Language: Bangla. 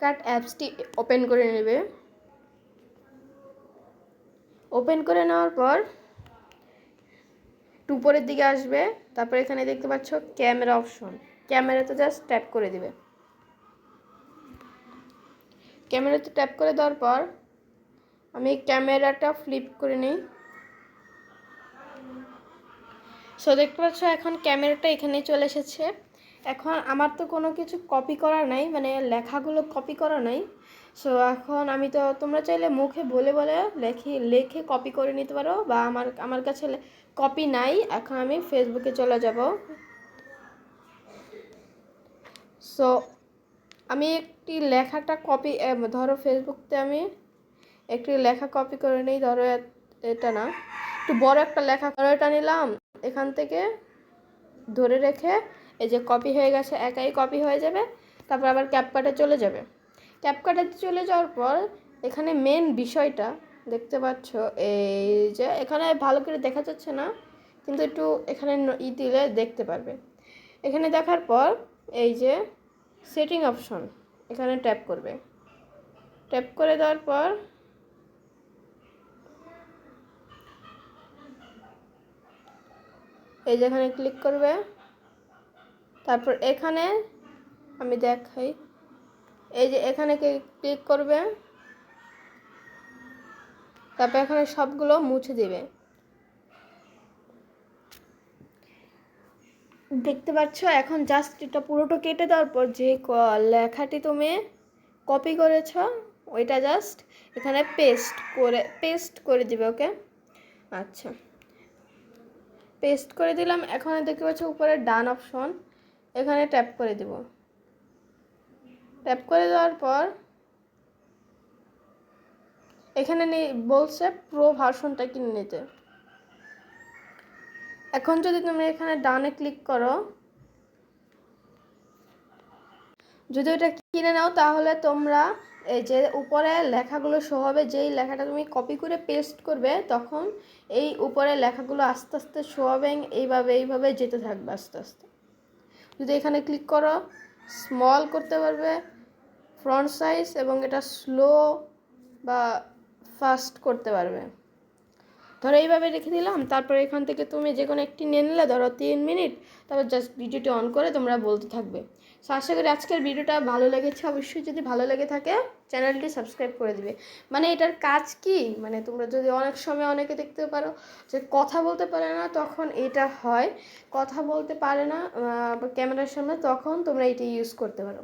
কাট অ্যাপসটি ওপেন করে নেবে। ওপেন করে নেওয়ার পর একটু উপরের দিকে আসবে। তারপর এখানে দেখতে পাচ্ছ ক্যামেরা অপশন। ক্যামেরাতে জাস্ট ট্যাপ করে দিবে। ক্যামেরাতে ট্যাপ করে দেওয়ার পর আমি ক্যামেরাটা ফ্লিপ করে নিই। সো দেখতে পাচ্ছ এখন ক্যামেরাটা এখানে চলে এসেছে। এখন আমার তো কোনো কিছু কপি করা নাই মানে লেখাগুলো কপি করা নাই। সো এখন আমি তো, তোমরা চাইলে মুখে বলে বলে লেখি, লেখে কপি করে নিতে পারো, বা আমার আমার কাছে কপি নাই, এখন আমি ফেসবুকে চলে যাব। সো আমি একটি লেখাটা কপি ধরো ফেসবুকতে আমি একটি লেখা কপি করে নিই, ধরো এটা না। একটু বড় একটা লেখা, ধরো এটা নিলাম, এখান থেকে ধরে রেখে এই যে কপি হয়ে গেছে, একাই কপি হয়ে যাবে, তারপর আবার ক্যাপকাটে চলে যাবে। ক্যাপকাটে চলে যাওয়ার পর এখানে মেন বিষয়টা দেখতে পাচ্ছ, এই যে এখানে ভালো করে দেখা যাচ্ছে না, কিন্তু একটু এখানে ই দিলে দেখতে পারবে। এখানে দেখার পর এই যে সেটিং অপশন এখানে ট্যাপ করবে। ট্যাপ করে দেওয়ার পর এই যে এখানে ক্লিক করবে। তারপর এখানে আমি দেখাই। এই যে এখানে ক্লিক করবে, তারপর এখানে সবগুলো মুছে দিবে। দেখতে পাচ্ছ, এখন জাস্ট এটা পুরোটা কেটে দেওয়ার পর যে লেখাটি তুমি কপি করেছ, ওইটা জাস্ট এখানে পেস্ট করে পেস্ট করে দিবে ওকে আচ্ছা। পেস্ট করে দিলাম, এখন দেখতে পাচ্ছ উপরে ডান অপশন এখানে ট্যাপ করে দিব। ট্যাপ করে দেওয়ার পর এখানে বলছে প্রো ভার্সনটা কিনে নিতে। এখন যদি তুমি এখানে ডানে ক্লিক করো, যদি ওটা কিনে নাও তাহলে তোমরা এই যে উপরে লেখাগুলো শো হবে, যেই লেখাটা তুমি কপি করে পেস্ট করবে, তখন এই উপরে লেখাগুলো আস্তে আস্তে শো হবে, এইভাবে এইভাবে যেতে থাকবে আস্তে আস্তে। যদি এখানে ক্লিক করো স্মল করতে পারবে ফ্রন্ট সাইজ এবং এটা স্লো বা ফাস্ট করতে পারবে। ধরো এইভাবে রেখে দিলাম, তারপর এখান থেকে তুমি যে কোনো একটি নিয়ে নিলে, ধরো তিন মিনিট, তারপর জাস্ট ভিডিওটি অন করে তোমরা বলতে থাকবে। সো আশা করি আজকের ভিডিওটা ভালো লেগেছে। অবশ্যই যদি ভালো লেগে থাকে, চ্যানেলটি সাবস্ক্রাইব করে দিবে। মানে এটার কাজ কি? মানে তোমরা যদি অনেক সময় অনেকে দেখতে পারো যে কথা বলতে পারে না, তখন এটা হয়। কথা বলতে পারে না ক্যামেরার সামনে, তখন তোমরা এটি ইউজ করতে পারো।